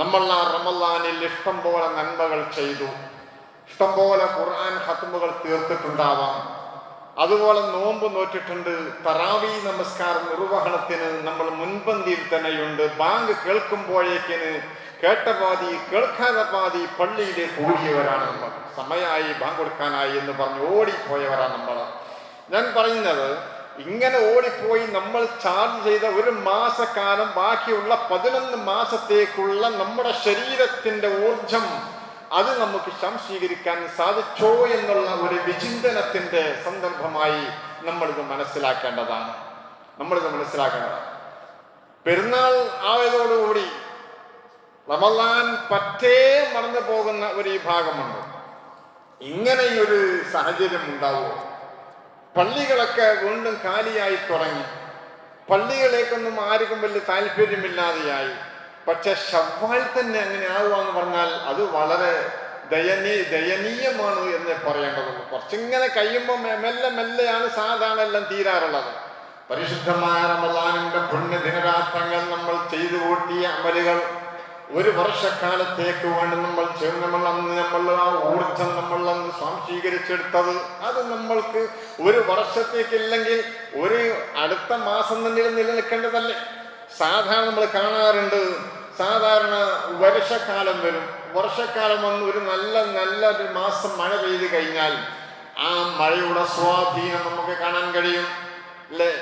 നമ്മൾ ആ റമലാനിൽ ഇഷ്ടം പോലെ നന്മകൾ ചെയ്തു. ഇഷ്ടം പോലെ ഖുർആൻ ഹത്തുമുകൾ തീർത്തിട്ടുണ്ടാവാം. അതുപോലെ നോമ്പ് നോറ്റിട്ടുണ്ട്. തറാവി നമസ്കാരം നിർവഹണത്തിന് നമ്മൾ മുൻപന്തിയിൽ തന്നെയുണ്ട്. ബാങ്ക് കേൾക്കുമ്പോഴേക്കിന് കേട്ട പാതി കേൾക്കാതെ പാതി പള്ളിയിലേക്ക് ഓടിയവരാണ് നമ്മൾ. സമയമായി ബാങ്ക് കൊടുക്കാനായി എന്ന് പറഞ്ഞ് ഓടിപ്പോയവരാണ് നമ്മൾ. ഞാൻ പറയുന്നത് ഇങ്ങനെ ഓടിപ്പോയി നമ്മൾ ചാർജ് ചെയ്ത ഒരു മാസക്കാലം ബാക്കിയുള്ള പതിനൊന്ന് മാസത്തേക്കുള്ള നമ്മുടെ ശരീരത്തിന്റെ ഊർജം അത് നമുക്ക് സംശീകരിക്കാൻ സാധിച്ചോ എന്നുള്ള ഒരു വിചിന്തനത്തിന്റെ സന്ദർഭമായി നമ്മളിത് മനസ്സിലാക്കേണ്ടതാണ്. നമ്മളിത് മനസ്സിലാക്കേണ്ടതാണ്. പെരുന്നാൾ ആയതോടുകൂടി റമലാൻ പറ്റേ മറന്നു പോകുന്ന ഒരു വിഭാഗമുണ്ട് ഇങ്ങനെയൊരു സാഹചര്യം ഉണ്ടാവുമോ? പള്ളികളൊക്കെ വീണ്ടും കാലിയായി തുടങ്ങി. പള്ളികളേക്കൊന്നും ആർക്കും വലിയ താല്പര്യമില്ലാതെയായി. പക്ഷെ ഷവ്വാൽ തന്നെ അങ്ങനെ ആകുവാന്ന് പറഞ്ഞാൽ അത് വളരെ ദയനീ ദയനീയമാണ് എന്ന് പറയേണ്ടതുള്ളൂ കുറച്ചിങ്ങനെ കഴിയുമ്പോൾ മെല്ലെ മെല്ലെയാണ് സാധാരണ എല്ലാം തീരാറുള്ളത്. പരിശുദ്ധമായ റമദാനിന്റെ പുണ്യ ദിനരാത്രങ്ങൾ നമ്മൾ ചെയ്തു കൂട്ടിയ അമലുകൾ ഒരു വർഷക്കാലത്തേക്ക് വേണ്ടി നമ്മൾ നമ്മൾ അന്ന് നമ്മൾ ആ ഊർജം നമ്മൾ അന്ന് സ്വാംശീകരിച്ചെടുത്തത്. അത് നമ്മൾക്ക് ഒരു വർഷത്തേക്കില്ലെങ്കിൽ ഒരു അടുത്ത മാസം തന്നെ നിലനിൽക്കേണ്ടതല്ലേ? സാധാരണ നമ്മൾ കാണാറുണ്ട് സാധാരണ വർഷക്കാലം വരും. വർഷക്കാലം വന്ന് ഒരു നല്ല നല്ല ഒരു മാസം മഴ പെയ്ത് കഴിഞ്ഞാൽ ആ മഴയുടെ സ്വാധീനം നമുക്ക് കാണാൻ കഴിയും. അല്ലേ?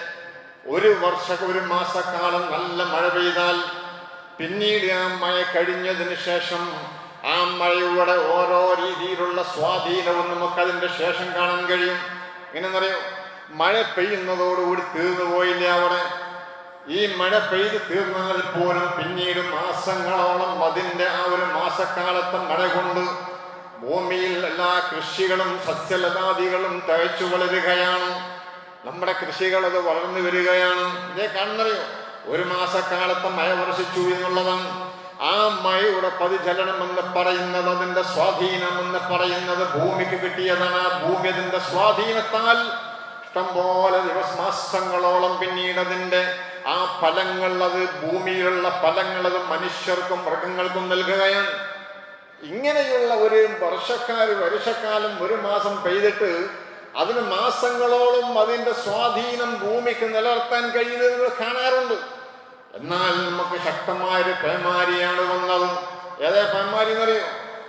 ഒരു വർഷ ഒരു മാസക്കാലം നല്ല മഴ പെയ്താൽ പിന്നീട് ആ മഴ കഴിഞ്ഞതിന് ശേഷം ആ മഴയുടെ ഓരോ രീതിയിലുള്ള സ്വാധീനവും നമുക്ക് അതിന്റെ ശേഷം കാണാൻ കഴിയും. എങ്ങനെയെന്നറിയോ മഴ പെയ്യുന്നതോടുകൂടി തീർന്നു പോയില്ല അവിടെ? ഈ മഴ പെയ്ത് തീർന്നാൽ പോലും പിന്നീട് മാസങ്ങളോളം അതിന്റെ ആ ഒരു മാസക്കാലത്തെ മഴ കൊണ്ട് ഭൂമിയിൽ എല്ലാ കൃഷികളും സസ്യലതാദികളും തഴച്ചു വളരുകയാണ്. നമ്മുടെ കൃഷികൾ അത് വളർന്നു വരികയാണ്. ഇതേ കാണുന്നറിയോ? ഒരു മാസക്കാലത്ത് മഴ വർഷിച്ചു എന്നുള്ളതാണ്. ആ മഴയുടെ പതിചലനം എന്ന് പറയുന്നത് അതിന്റെ സ്വാധീനം എന്ന് പറയുന്നത് ഭൂമിക്ക് കിട്ടിയതാണ്. ആ ഭൂമി അതിന്റെ സ്വാധീനത്താൽ ഇഷ്ടംപോലെ ദിവസ മാസങ്ങളോളം പിന്നീട് അതിന്റെ ആ ഫലങ്ങൾ അത് ഭൂമിയിലുള്ള ഫലങ്ങൾ അത് മനുഷ്യർക്കും മൃഗങ്ങൾക്കും നൽകുകയാണ്. ഇങ്ങനെയുള്ള ഒരു വർഷക്കാർ വർഷക്കാലം ഒരു മാസം പെയ്തിട്ട് അതിന് മാസങ്ങളോളം അതിന്റെ സ്വാധീനം ഭൂമിക്ക് നിലനിർത്താൻ കഴിയുന്നത് കാണാറുണ്ട്. എന്നാൽ നമുക്ക് ശക്തമായൊരു പേമാരിയാണ് വന്നത്. ഏതാ പേമാരി എന്നറിയോ?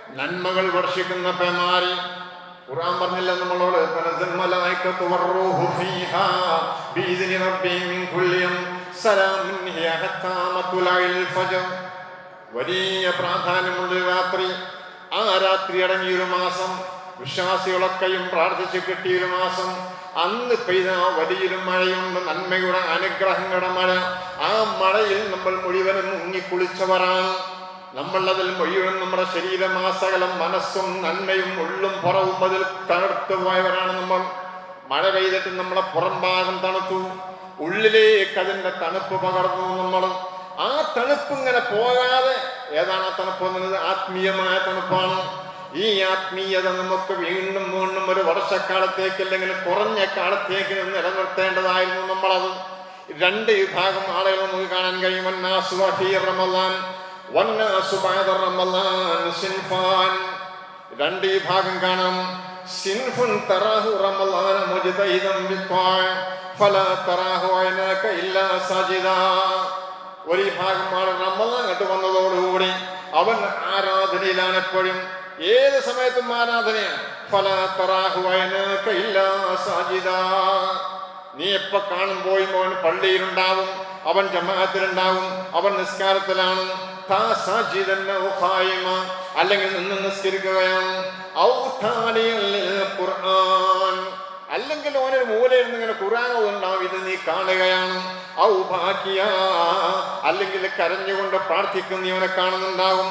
നന്മകൾ വർഷിക്കുന്ന പേമാരി. ഖുർആൻ പറഞ്ഞില്ല നമ്മളോട് "തനസ്സൽ മലായികത്തു വറൂഹു ഫീഹാ ബിഇذن റബ്ബിഹിം മിൻ കുല്ലി സലാമുൻ ഹിയ ഫജ്ർ. വലിയ പ്രാധാന്യമുള്ള രാത്രി. ആ രാത്രി അടങ്ങിയൊരു മാസം വിശ്വാസികളൊക്കെയും പ്രാർത്ഥിച്ച് കിട്ടിയൊരു മാസം അന്ന് പെയ്ത വലിയൊരു മഴയുണ്ട് നന്മയുടെ അനുഗ്രഹങ്ങളുടെ മഴ ആ മഴയിൽ നമ്മൾ മുഴുവനും മുങ്ങിക്കുളിച്ചവരാണ്. നമ്മളതിൽ മുഴുവൻ നമ്മുടെ ശരീരമാസകലം മനസ്സും നന്മയും ഉള്ളും പുറവും അതിൽ തണുത്തുമായവരാണ് നമ്മൾ. മഴ പെയ്തിട്ട് നമ്മളെ പുറം ഭാഗം തണുത്തു. ഉള്ളിലേക്ക് അതിന്റെ തണുപ്പ് പകർന്നു നമ്മൾ. ആ തണുപ്പ് ഇങ്ങനെ പോകാതെ ഏതാണ് ആ തണുപ്പ് എന്നത് ആത്മീയമായ തണുപ്പാണ്. ഈ ആത്മീയത നമുക്ക് വീണ്ടും വീണ്ടും ഒരു വർഷക്കാലത്തേക്ക് അല്ലെങ്കിൽ കുറഞ്ഞ കാലത്തേക്ക് നിലനിർത്തേണ്ടതായിരുന്നു നമ്മളത്. രണ്ട് വിഭാഗം ആളുകൾ നമുക്ക് കാണാൻ കഴിയും. സിൻഫാൻ. രണ്ട് വിഭാഗം കാണാം. സിൻഫുൻ തറാഹു ബിത്വാഅ ഫല തറാഹു ഒരു വിഭാഗമാണ് റമളാൻ അങ്ങോട്ട് വന്നതോടുകൂടി അവൻ ആരാധനയിലാണ് എപ്പോഴും ഏത് സമയത്തും ആരാധനയാണ് നീ എപ്പോ കാണുമ്പോഴും അവൻ പള്ളിയിലുണ്ടാവും അവൻ ജമാഅത്തിലുണ്ടാവും അവൻ നിസ്കാരത്തിലാണ്. അല്ലെങ്കിൽ നിന്ന് നിസ്കരിക്കുകയാണ്. ഖുർആൻ. അല്ലെങ്കിൽ ഓനൊരു മൂലയിരുന്ന് ഇങ്ങനെ ഖുറാനോ ഉണ്ടാവും ഇത് നീ കാണുകയാണ് ഔ ഭാഗ്യ. അല്ലെങ്കിൽ കരഞ്ഞുകൊണ്ട് പ്രാർത്ഥിക്കുന്ന ഇവനെ കാണുന്നുണ്ടാവും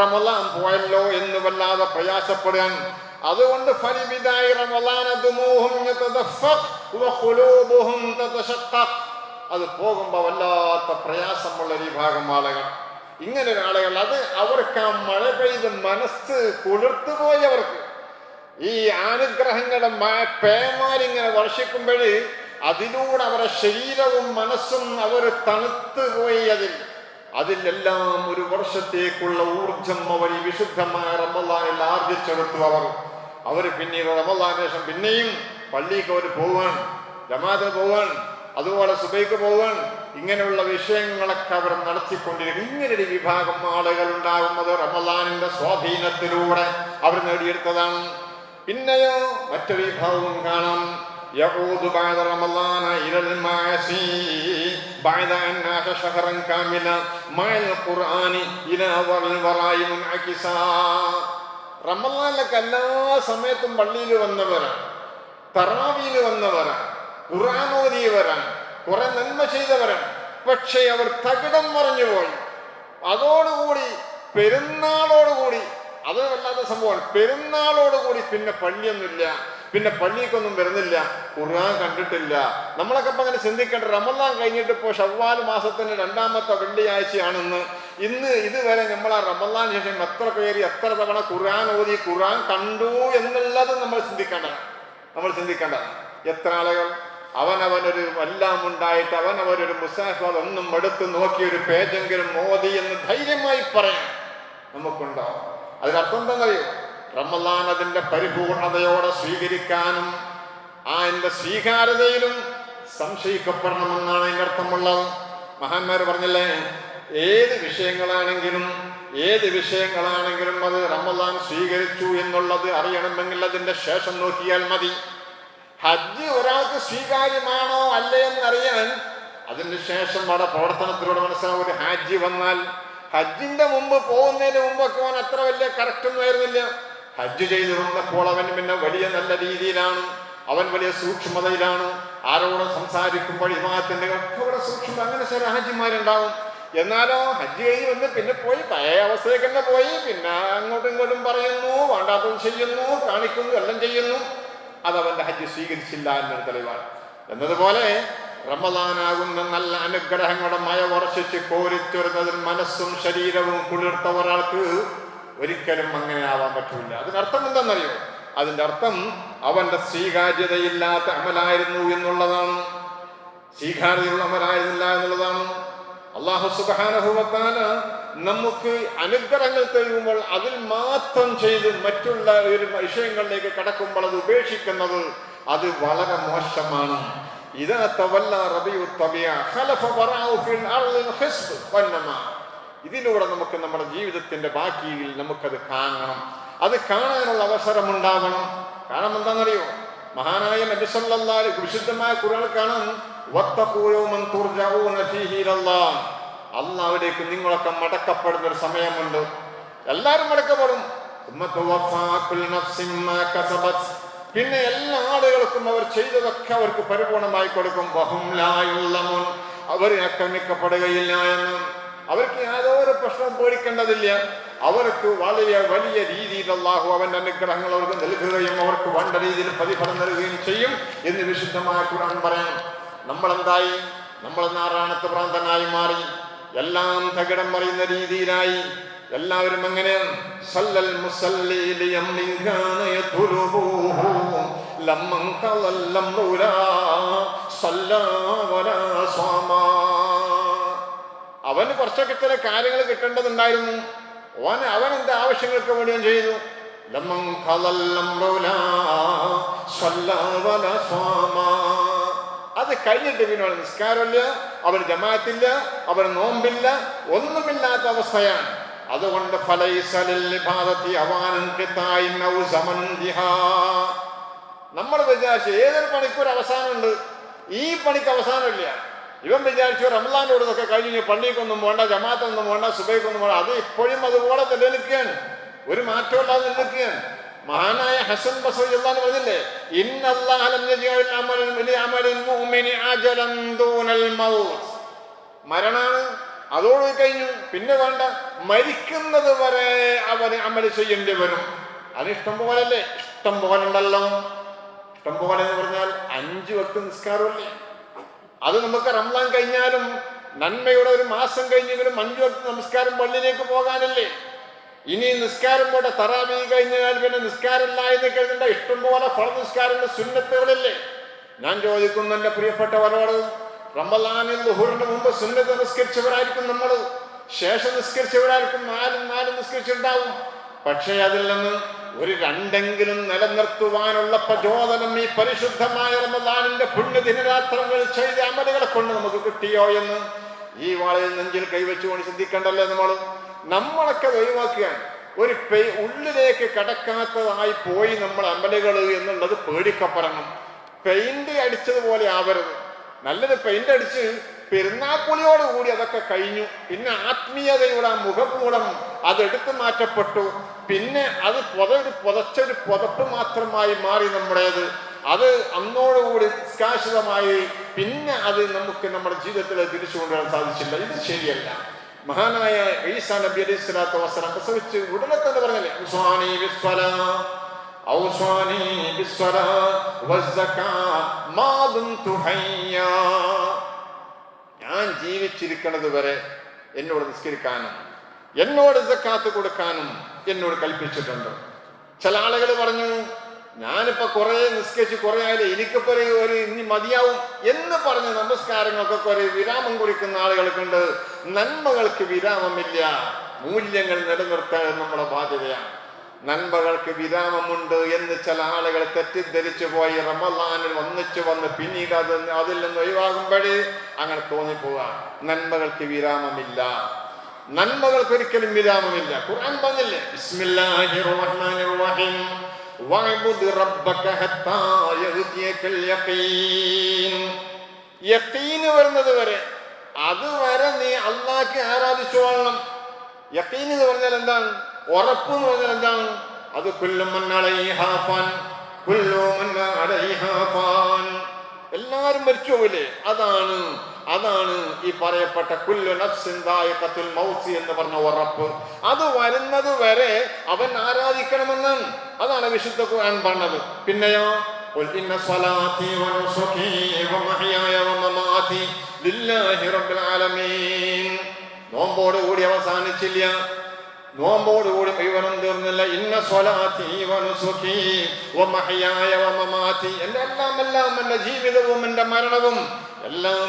റമലാൻ പോയല്ലോ എന്ന് വല്ലാതെ പ്രയാസപ്പെടാൻ അതുകൊണ്ട് വഖുലൂബുഹും തതശഖഖ് അത് പോകുമ്പോൾ വല്ലാത്ത പ്രയാസമുള്ള ഒരു വിഭാഗം ആളുകൾ. ഇങ്ങനെ ഒരാളുകൾ അത് അവർക്ക് ആ മഴ പെയ്ത് മനസ്സ് കുളിർത്തുപോയവർക്ക് ഈ അനുഗ്രഹങ്ങളുടെ മ- പേമാരിങ്ങനെ വർഷിക്കുമ്പോൾ അതിലൂടെ അവരുടെ ശരീരവും മനസ്സും അവർ തണുത്തു പോയി അതിൽ. അതിലെല്ലാം ഒരു വർഷത്തേക്കുള്ള ഊർജം അവർ ഈ വിശുദ്ധമായ റമലാനിൽ ആർജിച്ചെടുത്തു അവർ. അവർ പിന്നീട് റമലാന് ശേഷം പിന്നെയും പള്ളിക്ക് അവർ പോവാൻ ജമാഅത്ത് പോവാൻ അതുപോലെ സുബൈക്ക് പോവാൻ ഇങ്ങനെയുള്ള വിഷയങ്ങളൊക്കെ അവർ നടത്തിക്കൊണ്ടിരിക്കും ഇങ്ങനൊരു വിഭാഗം ആളുകൾ ഉണ്ടാകുന്നത് റമലാനിന്റെ സ്വാധീനത്തിലൂടെ അവർ നേടിയെടുത്തതാണ് പിന്നെയോ മറ്റൊരു വിഭാഗവും കാണാം يعود بعد رمضان إلى المعاصي بعد أن عاش شهرا كاملا مع القرآن إلى الوراء منعكسا റമലാനിലൊക്കെ എല്ലാ സമയത്തും പള്ളിയിൽ വന്നവരാണ് തറാവിയിൽ വന്നവരാണ് ഖുർആൻ ഓതിയവരാണ് കുറെ നന്മ ചെയ്തവരാണ് പക്ഷേ അവർ തകിടം മറിഞ്ഞു പോയി. അതോടുകൂടി പെരുന്നാളോടുകൂടി അത് വല്ലാത്ത സംഭവമാണ്. പെരുന്നാളോടുകൂടി പിന്നെ പള്ളിയൊന്നുമില്ല. പിന്നെ പള്ളിക്കൊന്നും വരുന്നില്ല. ഖുർആൻ കണ്ടിട്ടില്ല. നമ്മളൊക്കെ ഇപ്പൊ അങ്ങനെ ചിന്തിക്കേണ്ട റമദാൻ കഴിഞ്ഞിട്ട് ഇപ്പോൾ ഷവ്വാൽ മാസത്തിന്റെ രണ്ടാമത്തെ വെള്ളിയാഴ്ചയാണെന്ന്. ഇന്ന് ഇതുവരെ നമ്മൾ ആ റമദാൻ ശേഷം എത്ര പേര് എത്ര തവണ ഖുർആൻ ഓതി ഖുർആൻ കണ്ടു എന്നുള്ളത് നമ്മൾ ചിന്തിക്കേണ്ടതാണ്. നമ്മൾ ചിന്തിക്കേണ്ടതാണ്. എത്ര ആളുകൾ? അവനവനൊരു എല്ലാം ഉണ്ടായിട്ട് അവനവനൊരു മുസാഫ് അതൊന്നും എടുത്ത് നോക്കി ഒരു പേജെങ്കിലും മോദി എന്ന് ധൈര്യമായി പറയാൻ നമുക്കുണ്ടാവും അതിനർത്ഥം എന്താണെന്നറിയോ റമലാൻ അതിന്റെ പരിപൂർണതയോടെ സ്വീകരിക്കാനും ആ എന്റെ സ്വീകാര്യതയിലും സംശയിക്കപ്പെടണമെന്നാണ് അതിന്റെ അർത്ഥമുള്ളത്. മഹാന്മാർ പറഞ്ഞല്ലേ ഏത് വിഷയങ്ങളാണെങ്കിലും ഏത് വിഷയങ്ങളാണെങ്കിലും അത് റമലാൻ സ്വീകരിച്ചു എന്നുള്ളത് അറിയണമെങ്കിൽ അതിന്റെ ശേഷം നോക്കിയാൽ മതി. ഹജ്ജ് ഒരാൾക്ക് സ്വീകാര്യമാണോ അല്ലേ എന്നറിയാൻ അതിന് ശേഷം അവിടെ പ്രവർത്തനത്തിലൂടെ മനസ്സിലാവും ഒരു ഹാജി വന്നാൽ ഹജ്ജിന്റെ മുമ്പ് പോകുന്നതിന് മുമ്പൊക്കെ അവൻ അത്ര വലിയ കറക്റ്റ് ഒന്നും ആയിരുന്നില്ല. ഹജ്ജ് ചെയ്ത് വന്നപ്പോൾ അവൻ പിന്നെ വലിയ നല്ല രീതിയിലാണ് അവൻ വലിയ സൂക്ഷ്മതയിലാണ് ആരോടും സംസാരിക്കുമ്പോൾ ഇമാത്തിന്റെ ഒക്കെ ഇവിടെ സൂക്ഷ്മത അങ്ങനെ ചില ഹാജിമാരുണ്ടാവും. എന്നാലോ ഹജ്ജ് കഴിഞ്ഞ് വന്ന് പിന്നെ പോയി പഴയ അവസ്ഥയൊക്കെ തന്നെ പോയി പിന്നെ അങ്ങോട്ടും ഇങ്ങോട്ടും പറയുന്നു വേണ്ടാത്തത് ചെയ്യുന്നു കാണിക്കുന്നു എല്ലാം ചെയ്യുന്നു. അത് അവന്റെ ഹജ്ജ് സ്വീകരിച്ചില്ല എന്നൊരു തെളിവാണ്. എന്നതുപോലെ റമദാനാകുന്ന നല്ല അനുഗ്രഹങ്ങളുടെ മയ വർഷിച്ച് കോരിച്ചൊരുന്നതിൽ മനസ്സും ശരീരവും കുളിർത്ത ഒരാൾക്ക് ഒരിക്കലും അങ്ങനെ ആവാൻ പറ്റില്ല. അതിനർത്ഥം എന്താണെന്നറിയോ അതിന്റെ അർത്ഥം അവന്റെ സ്വീകാര്യതയില്ലാത്ത അമലായിരുന്നു എന്നുള്ളതാണ്. സ്വീകാര്യതയുള്ള അമലായിരുന്നില്ല അള്ളാഹു സുബാനഹുവത്താല നമുക്ക് അനുഗ്രഹങ്ങൾ തരുമ്പോൾ അതിൽ മാത്രം ചെയ്ത് മറ്റുള്ള ഒരു വിഷയങ്ങളിലേക്ക് കടക്കുമ്പോൾ അത് ഉപേക്ഷിക്കുന്നത് അത് വളരെ മോശമാണ്. തവല്ല റബിയു തബിയ ഖലഫ ഇതിലൂടെ നമുക്ക് നമ്മുടെ ജീവിതത്തിന്റെ ബാക്കിയിൽ നമുക്കത് കാണണം. അത് കാണാനുള്ള അവസരം ഉണ്ടാകണം. കാരണം എന്താണെന്നറിയോ? മഹാനായ നബി സല്ലല്ലാഹു അലൈഹി വിശുദ്ധമായ ഖുർആൻ കാണാം. അള്ളാഹുവിലേക്ക് നിങ്ങളൊക്കെ മടക്കപ്പെടുന്ന ഒരു സമയമുണ്ട്. എല്ലാവരും മടക്കപ്പെടും. പിന്നെ എല്ലാ ആളുകൾക്കും അവർ ചെയ്തതൊക്കെ അവർക്ക് പരിപൂർണമായി കൊടുക്കും. വഹും അവരെ ആക്രമിക്കപ്പെടുകയില്ല എന്ന്. അവർക്ക് യാതൊരു പ്രശ്നവും പേടിക്കേണ്ടതില്ല. അവർക്ക് വളരെ വലിയ രീതിയിൽ അള്ളാഹു അവന്റെ അനുഗ്രഹങ്ങൾ അവർക്ക് നൽകുകയും അവർക്ക് വേണ്ട രീതിയിൽ പ്രതിഫലം നൽകുകയും ചെയ്യും എന്ന് വിശുദ്ധമായ ഖുർആൻ പറയാം നമ്മളെന്തായി? നമ്മൾ നാരായണത്ത് പ്രാന്തനായി മാറി. എല്ലാം തകിടം മറിയുന്ന രീതിയിലായി. എല്ലാവരും അങ്ങനെ സല്ലൽ ലമ്മൻ അവന് കുറച്ചൊക്കെ ചില കാര്യങ്ങൾ കിട്ടേണ്ടതുണ്ടായിരുന്നു. അവൻ അവൻ എന്റെ ആവശ്യങ്ങൾക്ക് വേണ്ടി ചെയ്തു. ലമ്മൻ കലല്ലം റൂലാ സല്ലാ വലാ സ്വാമാ. അത് കഴിഞ്ഞിട്ട് പിന്നെ അവന് നിസ്കാരമില്ല അവന് ജമാത്തില്ല അവന് നോമ്പില്ല ഒന്നുമില്ലാത്ത അവസ്ഥയാണ്. അതുകൊണ്ട്. നമ്മൾ വിചാരിച്ചു ഏതൊരു പണിക്കൊരു അവസാനമുണ്ട്. ഈ പണിക്ക് അവസാനമില്ല. ഇവൻ വിചാരിച്ചു റംലാനോട് ഇതൊക്കെ കഴിഞ്ഞ് പള്ളിക്കൊന്നും പോകണ്ട ജമാത്തൊന്നും പോകണ്ട സുബൈക്കൊന്നും പോകണ്ട അത് ഇപ്പോഴും അതുപോലെ നിൽക്കുകയാണ് ഒരു മാറ്റമില്ലാതെ നിലനിൽക്കുകയാണ്. മഹാനായ ഹസൻ ബസറി പറഞ്ഞില്ലേ മരണാണ് അതോട് കഴിഞ്ഞു. പിന്നെ വേണ്ട മരിക്കുന്നത് വരെ അവന് അമൽ ചെയ്യേണ്ടി വരും. അത് ഇഷ്ടം പോലല്ലേ? ഇഷ്ടം പോലെ ഇഷ്ടം പോലെ എന്ന് പറഞ്ഞാൽ അഞ്ചു വക്ത നിസ്കാരമല്ലേ? അത് നമുക്ക് റംലാൻ കഴിഞ്ഞാലും നന്മയുടെ ഒരു മാസം കഴിഞ്ഞെങ്കിലും അഞ്ചു വക്ത നമസ്കാരം പള്ളിയിലേക്ക് പോകാനല്ലേ? ഇനി നിസ്കാരം പോലെ തറാവി കഴിഞ്ഞാൽ പിന്നെ നിസ്കാരമില്ല എന്ന് കരുതണ്ട. ഇഷ്ടംപോലെ ഫല നിസ്കാരങ്ങൾ സുന്നത്തുകളില്ലേ? ഞാൻ ചോദിക്കുന്നു എന്റെ പ്രിയപ്പെട്ടവരോട് റമലാനിൽ ദുഹൂറിന് മുമ്പ് സുന്നത്ത് നിസ്കരിച്ചവരായിരിക്കും നമ്മൾ. ശേഷം നിസ്കരിച്ചവരായിരിക്കും നാലും നാലും നിസ്കരിച്ചിട്ടുണ്ടാവും. പക്ഷേ അതിൽ നിന്ന് ഒരു രണ്ടെങ്കിലും നിലനിർത്തുവാനുള്ള പ്രചോദനം ഈ പരിശുദ്ധമായ റമദാനിന്റെ പുണ്യദിനരാത്രങ്ങൾ ചെയ്ത അമലുകളെ കൊണ്ട് നമുക്ക് കിട്ടിയോ എന്ന് ഈ വാളയിൽ നെഞ്ചിൽ കൈവച്ചുകൊണ്ട് ചിന്തിക്കണ്ടല്ലേ നമ്മൾ? നമ്മളൊക്കെ ഒഴിവാക്കുകയാണ് ഒരു പേ ഉള്ളിലേക്ക് കടക്കാത്തതായി പോയി നമ്മൾ അമലുകൾ എന്നുള്ളത് പേടിക്കപ്പെടണം. പെയിന്റ് അടിച്ചതുപോലെ ആവരുത്. നല്ലത് പെയിന്റ് അടിച്ച് പെരുന്നാക്കുളിയോട് കൂടി അതൊക്കെ കഴിഞ്ഞു. പിന്നെ ആത്മീയതയുടെ ആ മുഖപൂടം അതെടുത്തു മാറ്റപ്പെട്ടു. പിന്നെ അത് പുതൊരു പുതച്ചൊരു പുതപ്പ് മാത്രമായി മാറി നമ്മുടേത്. അത് അന്നോടുകൂടി നിഷ്കാശിതമായി പിന്നെ അത് നമുക്ക് നമ്മുടെ ജീവിതത്തിൽ തിരിച്ചു കൊണ്ടുവരാൻ സാധിച്ചില്ല. ഇത് ശരിയല്ല. മഹാനായ ഈസാ അലൈഹി പ്രസവിച്ച്. ഉടനെ തന്നെ പറഞ്ഞല്ലേ വസ്സകാ ഞാൻ ജീവിച്ചിരിക്കുന്നത് വരെ എന്നോട് നിസ്കരിക്കാനും എന്നോട് സക്കാത്ത് കൊടുക്കാനും എന്നോട് കൽപ്പിച്ചിട്ടുണ്ട്. ചില ആളുകൾ പറഞ്ഞു ഞാനിപ്പോ കുറെ നിസ്കരിച്ച് കുറെ ആയാലും എനിക്കിപ്പോ ഒരു ഇനി മതിയാവും എന്ന് പറഞ്ഞ് നമസ്കാരങ്ങൾക്കൊക്കെ ഒരു വിരാമം കുറിക്കുന്ന ആളുകൾക്കുണ്ട്. നന്മകൾക്ക് വിരാമമില്ല. മൂല്യങ്ങൾ നിലനിർത്താൻ നമ്മുടെ ബാധ്യതയാണ്. നന്മകൾക്ക് വിരാമമുണ്ട് എന്ന് ചില ആളുകൾ തെറ്റിദ്ധരിച്ചു പോയി. റമലാനിൽ ഒന്നിച്ചു വന്ന് പിന്നീട് അത് അതിൽ നിന്ന് ഒഴിവാകുമ്പോഴേ അങ്ങനെ തോന്നിപ്പോവുക നന്മകൾക്ക് വിരാമമില്ല. നന്മകൾക്ക് ഒരിക്കലും വിരാമമില്ല. ഖുർആൻ പറഞ്ഞില്ലേ? ബിസ്മില്ലാഹിർ റഹ്മാനിർ റഹീം. യഖീൻ യഖീൻ വരുന്നത് വരെ അതുവരെ നീ അള്ളാഹ്ക്ക് ആരാധിച്ചു കൊള്ളണം യക്കീൻ എന്ന് പറഞ്ഞാൽ എന്താണ്? ഉറപ്പ് എന്ന് പറഞ്ഞാൽ എന്താണ്? അത് കുല്ലുമന്നളൈഹാഫാൻ കുല്ലുമന്നളൈഹാഫാൻ എല്ലാവരും മരിച്ചു പോവില്ലേ അതാണ് അതാണ് ഈ പറയപ്പെട്ട കുല്ലു നഫ്സിന്തായക്കത്തുൽ മൗത്ത് എന്ന് പറഞ്ഞ ഉറപ്പ് അത് വരുന്നത് വരെ അവൻ ആരാധിക്കണമെന്നാണ് അതാണ് വിശുദ്ധ ഖുർആൻ പറഞ്ഞത് പിന്നെയോ قل إن صلاتي ونسكي ومحياي ومماتي لله رب العالمين നോമ്പോട് കൂടി അവസാനിച്ചില്ല നോമ്പോട് കൂടി മുഴുവനും തീർന്നില്ല. ഇന്ന സ്വലാത്തി വനുസുഖി വമഹയായ വമമാതി എന്റെ എല്ലാം എല്ലാം എന്റെ ജീവിതവും എന്റെ മരണവും എല്ലാം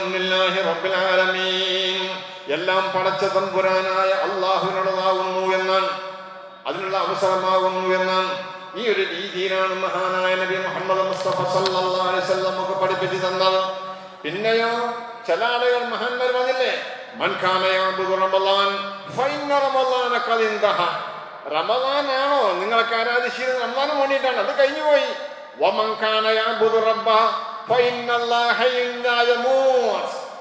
ആലമീൻ. എല്ലാം പടച്ച തമ്പുരാനായ അള്ളാഹുവിനുള്ളതാകുന്നു എന്നാണ് അതിനുള്ള അവസരമാകുന്നു എന്നാണ് ഈ ഒരു രീതിയിലാണ് മഹാനായ നബി മുഹമ്മദ് മുസ്തഫ സല്ലല്ലാഹു അലൈഹി വസല്ലം ഒക്കെ പഠിപ്പിച്ചു തന്നത്. പിന്നെയോ ചില ആളുകൾ മഹാന്മാർ ആണോ നിങ്ങളൊക്കെ ആരാധിച്ചിരുന്നത് റമളാന് വേണ്ടിയിട്ടാണ്. അത് കഴിഞ്ഞു പോയി. റബ്ബ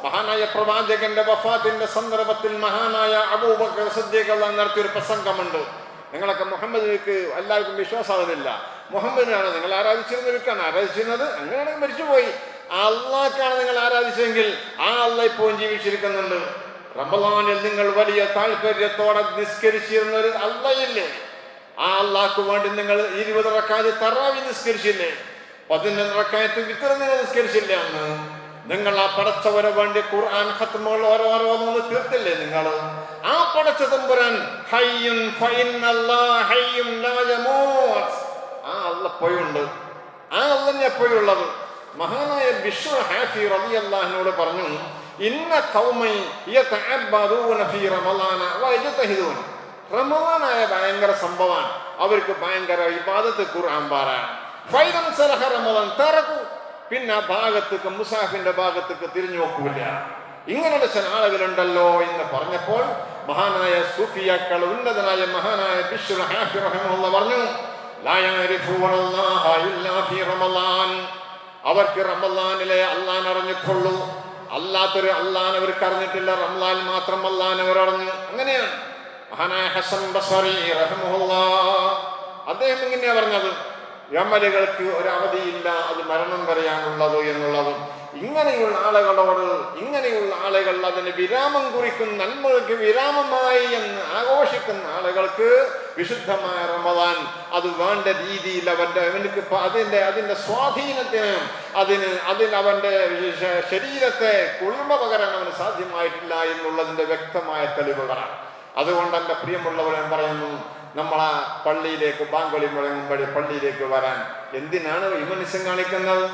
മഹാനായ പ്രവാചകന്റെ വഫാത്തിന്റെ സന്ദർഭത്തിൽ മഹാനായ അബൂബക്കർ സിദ്ദീഖ് അള്ളാഹ് നടത്തിയ ഒരു പ്രസംഗമുണ്ട്. നിങ്ങളൊക്കെ മുഹമ്മദിലേക്ക് എല്ലാവർക്കും വിശ്വാസമാകുന്നില്ല മുഹമ്മദിനാണ് നിങ്ങൾ ആരാധിച്ചിരുന്നവർക്കാണ് ആരാധിച്ചിരുന്നത് അങ്ങനെയാണെങ്കിൽ മരിച്ചുപോയി. അള്ളാഹ്ക്കാണ് നിങ്ങൾ ആരാധിച്ചെങ്കിൽ ആ അള്ളാഹ് ഇപ്പോഴും ജീവിച്ചിരിക്കുന്നുണ്ട്. റമദാനിൽ നിങ്ങൾ വലിയ താല്പര്യത്തോടെ നിസ്കരിച്ചിരുന്ന ഒരു അള്ളയില്ലേ? ആ അള്ളാഹ്ക്ക് വേണ്ടി നിങ്ങൾ ഇരുപത് റക്കാത്ത് തറാവി നിസ്കരിച്ചില്ലേ? പതിനൊന്ന് റക്കായത്ത് വിത്തറ നിങ്ങൾ നിസ്കരിച്ചില്ലേ അന്ന്? നിങ്ങൾ ആ പടച്ചവരെ വേണ്ടി ഖുർആൻ ഖത്മുകൾ ഓരോരോന്ന് തീർത്തില്ലേ നിങ്ങൾ? ആ പടച്ച തമ്പുരാൻ ലാ യമൂത്ത്. ആ അല്ല എപ്പോഴുണ്ട്? ആ അല്ലന്നെ എപ്പോഴും ഉള്ളത് മഹാനായ ബിഷ്വ ഹാഫി റബി അള്ളാഹിനോട് പറഞ്ഞു ഇന്ന വയജ്തഹിദൂൻ. റമളാനായ ഭയങ്കര സംഭവമാണ് അവർക്ക് ഭയങ്കര ഇബാദത്ത് ഖുർആൻ പാരായണം. ഫൈദം സലഹ റമളാൻ തറകു പിന്നെ ഭാഗത്തേക്ക് മുസാഫിന്റെ ഭാഗത്തേക്ക് തിരിഞ്ഞു നോക്കൂല ഇങ്ങനെയുള്ള ചില ആളുകളുണ്ടല്ലോ എന്ന് പറഞ്ഞപ്പോൾ മഹാനായ സൂഫിയാക്കൾ ഉന്നതനായ മഹാനായ ബിഷു ഹാഫി റഹമുള്ള പറഞ്ഞു അവർക്ക് റമലാനിലെ അള്ളാൻ അറിഞ്ഞിട്ടുള്ളൂ. അല്ലാത്തൊരു അള്ളാൻ അവർക്ക് അറിഞ്ഞിട്ടില്ല. റംലാൻ മാത്രം അള്ളാൻ അറിഞ്ഞു. അങ്ങനെയാണ്. മഹാനായ ഹസൻ അദ്ദേഹം ഇങ്ങനെയാ പറഞ്ഞത്. യമലുകൾക്ക് ഒരവധിയില്ല അത് മരണം വരെയാണുള്ളത് എന്നുള്ളത്. ഇങ്ങനെയുള്ള ആളുകളോട് ഇങ്ങനെയുള്ള ആളുകൾ അതിന് വിരാമം കുറിക്കും നന്മകൾക്ക് വിരാമമായി എന്ന് ആഘോഷിക്കുന്ന ആളുകൾക്ക് വിശുദ്ധമായ റമദാൻ അത് വേണ്ട രീതിയിൽ അവന്റെ അവനക്ക് അതിന്റെ അതിന്റെ സ്വാധീനത്തിന് അതിന് അതിന് അവന്റെ ശരീരത്തെ കുളിർമ പകരാൻ അവന് സാധ്യമായിട്ടില്ല എന്നുള്ളതിന്റെ വ്യക്തമായ തെളിവുകളാണ്. അതുകൊണ്ട് എന്റെ പ്രിയമുള്ളവർ പറയുന്നു നമ്മൾ ആ പള്ളിയിലേക്ക് ബാങ്കൊളി മുഴങ്ങുമ്പോഴേ പള്ളിയിലേക്ക് വരാൻ എന്തിനാണ് ഈ മനുഷ്യൻ കാണിക്കുന്നത്?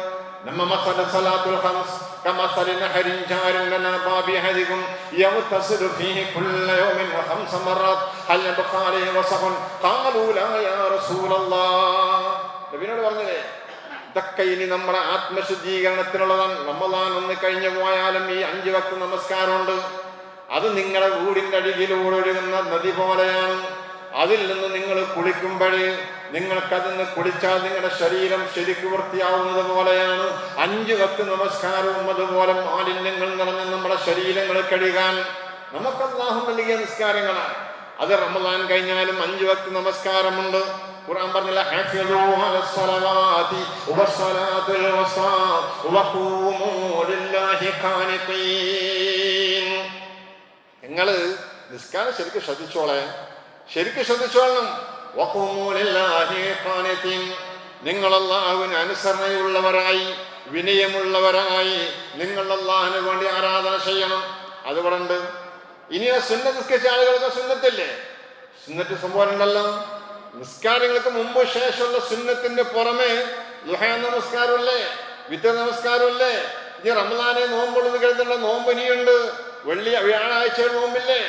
നമ്മ مثل صلاة الخمس كمثل നഹരിൻ ജാരിൻ لنا ബാബി അഹദികും യഗ്തസിലു ഫീഹി കുല്ല യൗമിൻ ഖംസ മറات ഹൽ യബ്ഖാ അലൈഹി വസഖുൻ ഖാലൂ ലാ യാ റസൂലല്ലാഹ് നബിയോട് പറഞ്ഞില്ലേ ഇതൊക്കെ ഇനി നമ്മുടെ ആത്മശുദ്ധീകരണത്തിനുള്ളതാണ് റമദാൻ ഒന്ന് കഴിഞ്ഞു പോയാലും ഈ അഞ്ച് വക്ത നമസ്കാരമുണ്ട് അത് നിങ്ങളുടെ വീടിന്റെ അടിയിലൂടെ ഒഴുകുന്ന നദി പോലെയാണ് അതിൽ നിന്ന് നിങ്ങൾ കുളിക്കുമ്പോഴേ നിങ്ങൾക്കതിൽ നിന്ന് കുളിച്ചാൽ നിങ്ങളുടെ ശരീരം ശരിക്ക് വൃത്തിയാവുന്നത് പോലെയാണ്. അഞ്ചു വക്ത് നമസ്കാരവും അതുപോലെ മാലിന്യങ്ങൾ നിറഞ്ഞ നമ്മുടെ ശരീരങ്ങൾ കഴുകാൻ നമുക്ക് അള്ളാഹു നൽകിയ നിസ്കാരങ്ങളാണ്. അത് റമദാൻ കഴിഞ്ഞാലും അഞ്ചു വക്ത് നമസ്കാരമുണ്ട്. ഖുർആൻ പറഞ്ഞില്ല ഹഫിളൂ അലസ്സലവാതി വസ്സലാത്തുൽ വസാ വഖൂമൂ ലില്ലാഹി ഖാനിതീൻ. നിങ്ങൾ നിസ്കാരം ശരിക്കും ശ്രദ്ധിച്ചോളേ. ശരിക്കും ശ്രദ്ധിച്ചോളണം. നിങ്ങൾ അനുസരണയുള്ളവരായി വിനയമുള്ളവരായി നിങ്ങൾ അള്ളാഹിന് വേണ്ടി ആരാധന ചെയ്യണം. അതുകൊണ്ട് ഇനി സുന്നത്ത് നിസ്കരിച്ച ആളുകൾക്ക് സുന്നത്തില്ലേ? സുന്നത്ത് സംഭവം ഉണ്ടല്ലോ. നിസ്കാരങ്ങൾക്ക് മുമ്പ് ശേഷമുള്ള സുന്നത്തിന്റെ പുറമെ നമസ്കാരമല്ലേ വിത്ത നമസ്കാരമല്ലേ ഇനി റമദാനെ നോമ്പുള്ളത് കരുതുള്ള നോമ്പ് ഇനിയുണ്ട്. വെള്ളി വ്യാഴാഴ്ച നോമ്പില്ലേ?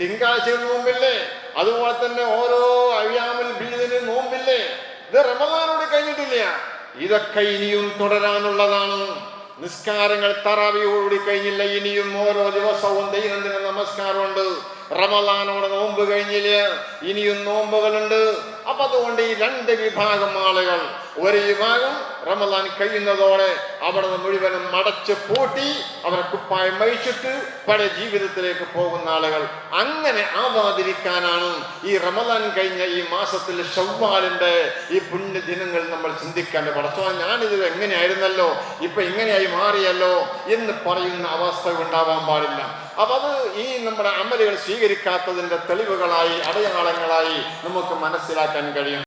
തിങ്കളാഴ്ച നോമ്പില്ലേ? അതുപോലെ തന്നെ ഓരോ അഴിയാമൽ ബീദിന് നോമ്പില്ലേ ഇത് റമദാനോട് കഴിഞ്ഞിട്ടില്ല. ഇതൊക്കെ ഇനിയും തുടരാനുള്ളതാണ്. നിസ്കാരങ്ങൾ തറാവിയോടി കഴിഞ്ഞില്ല. ഇനിയും ഓരോ ദിവസവും ദൈനംദിന നമസ്കാരമുണ്ട്. റമദാനോട് നോമ്പ് കഴിഞ്ഞില്ല. ഇനിയും നോമ്പുകളുണ്ട്. അപ്പൊ അതുകൊണ്ട് ഈ രണ്ട് വിഭാഗം ആളുകൾ ഒരു വിഭാഗം റമദാൻ കഴിയുന്നതോടെ അവിടെ മുഴുവനും മടച്ച് പൂട്ടി അവരെ കുപ്പായം വഹിച്ചിട്ട് പഴയ ജീവിതത്തിലേക്ക് പോകുന്ന ആളുകൾ അങ്ങനെ ആവാതിരിക്കാനാണ് ഈ റമദാൻ കഴിഞ്ഞ ഈ മാസത്തിൽ ഷവ്വാലിന്റെ ഈ പുണ്യ ദിനങ്ങൾ നമ്മൾ ചിന്തിക്കേണ്ട പടച്ചോ ഞാനിത് എങ്ങനെയായിരുന്നല്ലോ ഇപ്പൊ ഇങ്ങനെയായി മാറിയല്ലോ എന്ന് പറയുന്ന അവസ്ഥ ഉണ്ടാവാൻ പാടില്ല. അപ്പൊ അത് ഈ നമ്മുടെ അമലുകൾ സ്വീകരിക്കാത്തതിന്റെ തെളിവുകളായി അടയാളങ്ങളായി നമുക്ക് മനസ്സിലാക്കാൻ കഴിയും.